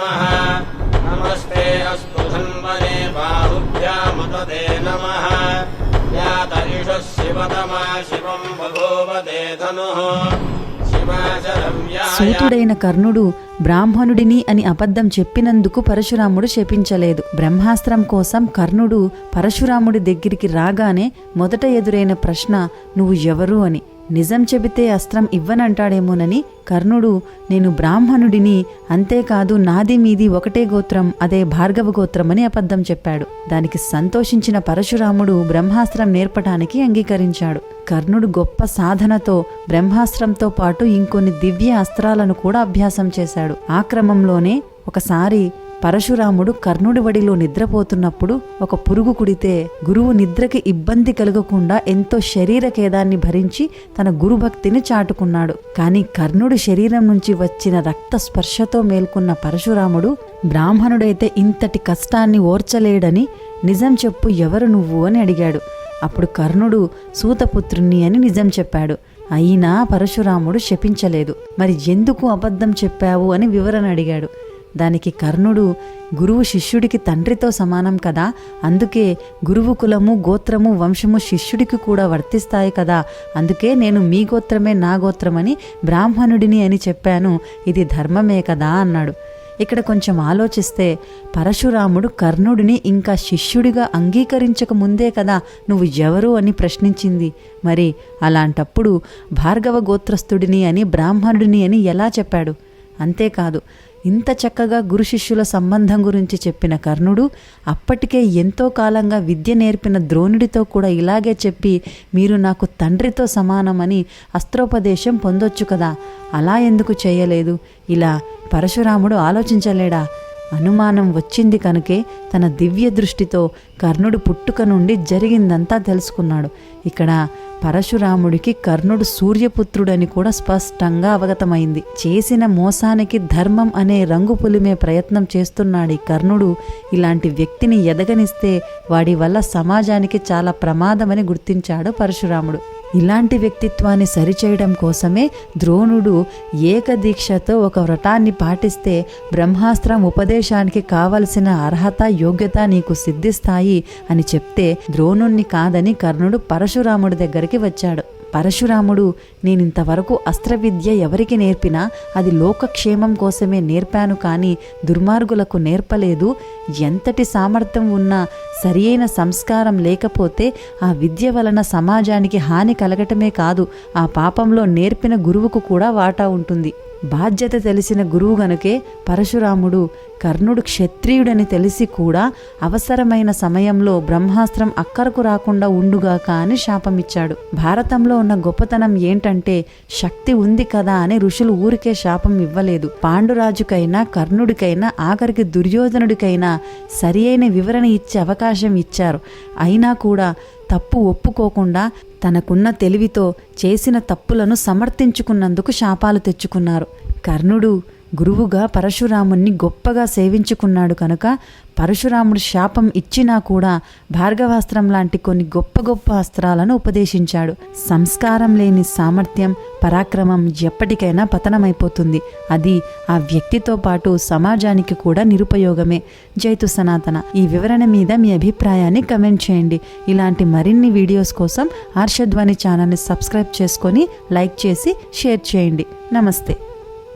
नमस्ते अस्तु धन्वने बाहुभ्यामुदते नमः यात इषः शिवतमा शिवम् बभूवते धनुः शिवाचरव्याय సూతుడైన కర్ణుడు బ్రాహ్మణుడిని అని అబద్ధం చెప్పినందుకు పరశురాముడు శపించలేదు బ్రహ్మాస్త్రం కోసం కర్ణుడు పరశురాముడి దగ్గరికి రాగానే మొదట ఎదురైన ప్రశ్న నువ్వు ఎవరు అని నిజం చెబితే అస్త్రం ఇవ్వనంటాడేమోనని కర్ణుడు నేను బ్రాహ్మణుడిని అంతేకాదు నాది మీది ఒకటే గోత్రం అదే భార్గవ గోత్రమని అబద్ధం చెప్పాడు. దానికి సంతోషించిన పరశురాముడు బ్రహ్మాస్త్రం నేర్పటానికి అంగీకరించాడు. కర్ణుడు గొప్ప సాధనతో బ్రహ్మాస్త్రంతో పాటు ఇంకొన్ని దివ్య అస్త్రాలను కూడా అభ్యాసం చేశాడు. ఆ క్రమంలోనే ఒకసారి పరశురాముడు కర్ణుడి వడిలో నిద్రపోతున్నప్పుడు ఒక పురుగు కుడితే గురువు నిద్రకి ఇబ్బంది కలగకుండా ఎంతో శరీర ఖేదాన్ని భరించి తన గురుభక్తిని చాటుకున్నాడు. కానీ కర్ణుడి శరీరం నుంచి వచ్చిన రక్త స్పర్శతో మేల్కొన్న పరశురాముడు బ్రాహ్మణుడైతే ఇంతటి కష్టాన్ని ఓర్చలేడని నిజం చెప్పు ఎవరు నువ్వు అని అడిగాడు. అప్పుడు కర్ణుడు సూతపుత్రుణ్ణి అని నిజం చెప్పాడు. అయినా పరశురాముడు శపించలేదు. మరి ఎందుకు అబద్ధం చెప్పావు అని వివరణ అడిగాడు. దానికి కర్ణుడు గురువు శిష్యుడికి తండ్రితో సమానం కదా? అందుకే గురువు కులము గోత్రము వంశము శిష్యుడికి కూడా వర్తిస్తాయి కదా? అందుకే నేను మీ గోత్రమే నా గోత్రమని బ్రాహ్మణుడిని అని చెప్పాను. ఇది ధర్మమే కదా? అన్నాడు. ఇక్కడ కొంచెం ఆలోచిస్తే పరశురాముడు కర్ణుడిని ఇంకా శిష్యుడిగా అంగీకరించక ముందే కదా నువ్వు ఎవరు అని ప్రశ్నించింది. మరి అలాంటప్పుడు భార్గవ గోత్రస్థుడిని అని బ్రాహ్మణుడిని అని ఎలా చెప్పాడు? అంతేకాదు ఇంత చక్కగా గురు శిష్యుల సంబంధం గురించి చెప్పిన కర్ణుడు అప్పటికే ఎంతో కాలంగా విద్య నేర్పిన ద్రోణుడితో కూడా ఇలాగే చెప్పి మీరు నాకు తండ్రితో సమానమని అస్త్రోపదేశం పొందొచ్చు కదా అలా ఎందుకు చేయలేదు? ఇలా పరశురాముడు ఆలోచించలేడా? అనుమానం వచ్చింది కనుకే తన దివ్య దృష్టితో కర్ణుడు పుట్టుక నుండి జరిగిందంతా తెలుసుకున్నాడు. ఇక్కడ పరశురాముడికి కర్ణుడు సూర్యపుత్రుడని కూడా స్పష్టంగా అవగతమైంది. చేసిన మోసానికి ధర్మం అనే రంగు పులిమే ప్రయత్నం చేస్తున్నాడు ఈ కర్ణుడు. ఇలాంటి వ్యక్తిని ఎదగనిస్తే వాడి వల్ల సమాజానికి చాలా ప్రమాదమని గుర్తించాడు పరశురాముడు. ఇలాంటి వ్యక్తిత్వాన్ని సరిచేయడం కోసమే ద్రోణుడు ఏకదీక్షతో ఒక వ్రతాన్ని పాటిస్తే బ్రహ్మాస్త్రం ఉపదేశానికి కావలసిన అర్హత యోగ్యత నీకు సిద్ధిస్తాయి అని చెప్తే ద్రోణుణ్ణి కాదని కర్ణుడు పరశురాముడి దగ్గరికి వచ్చాడు. పరశురాముడు నేనింతవరకు అస్త్రవిద్య ఎవరికి నేర్పినా అది లోకక్షేమం కోసమే నేర్పాను కానీ దుర్మార్గులకు నేర్పలేదు. ఎంతటి సామర్థ్యం ఉన్నా సరియైన సంస్కారం లేకపోతే ఆ విద్య వలన సమాజానికి హాని కలగటమే కాదు ఆ పాపంలో నేర్పిన గురువుకు కూడా వాటా ఉంటుంది. బాధ్యత తెలిసిన గురువు గనుకే పరశురాముడు కర్ణుడు క్షత్రియుడని తెలిసి కూడా అవసరమైన సమయంలో బ్రహ్మాస్త్రం అక్కరకు రాకుండా ఉండుగాక అని శాపమిచ్చాడు. భారతంలో ఉన్న గొప్పతనం ఏంటంటే శక్తి ఉంది కదా అని ఋషులు ఊరికే శాపం ఇవ్వలేదు. పాండురాజుకైనా కర్ణుడికైనా ఆఖరికి దుర్యోధనుడికైనా సరి వివరణ ఇచ్చే అవకాశం ఇచ్చారు. అయినా కూడా తప్పు ఒప్పుకోకుండా తనకున్న తెలివితో చేసిన తప్పులను సమర్థించుకున్నందుకు శాపాలు తెచ్చుకున్నారు. కర్ణుడు గురువుగా పరశురాముణ్ణి గొప్పగా సేవించుకున్నాడు కనుక పరశురాముడు శాపం ఇచ్చినా కూడా భార్గవాస్త్రం లాంటి కొన్ని గొప్ప గొప్ప అస్త్రాలను ఉపదేశించాడు. సంస్కారం లేని సామర్థ్యం పరాక్రమం ఎప్పటికైనా పతనమైపోతుంది. అది ఆ వ్యక్తితో పాటు సమాజానికి కూడా నిరుపయోగమే. జైతు సనాతన. ఈ వివరణ మీద మీ అభిప్రాయాన్ని కమెంట్ చేయండి. ఇలాంటి మరిన్ని వీడియోస్ కోసం హర్షధ్వని ఛానల్ని సబ్స్క్రైబ్ చేసుకొని లైక్ చేసి షేర్ చేయండి. నమస్తే.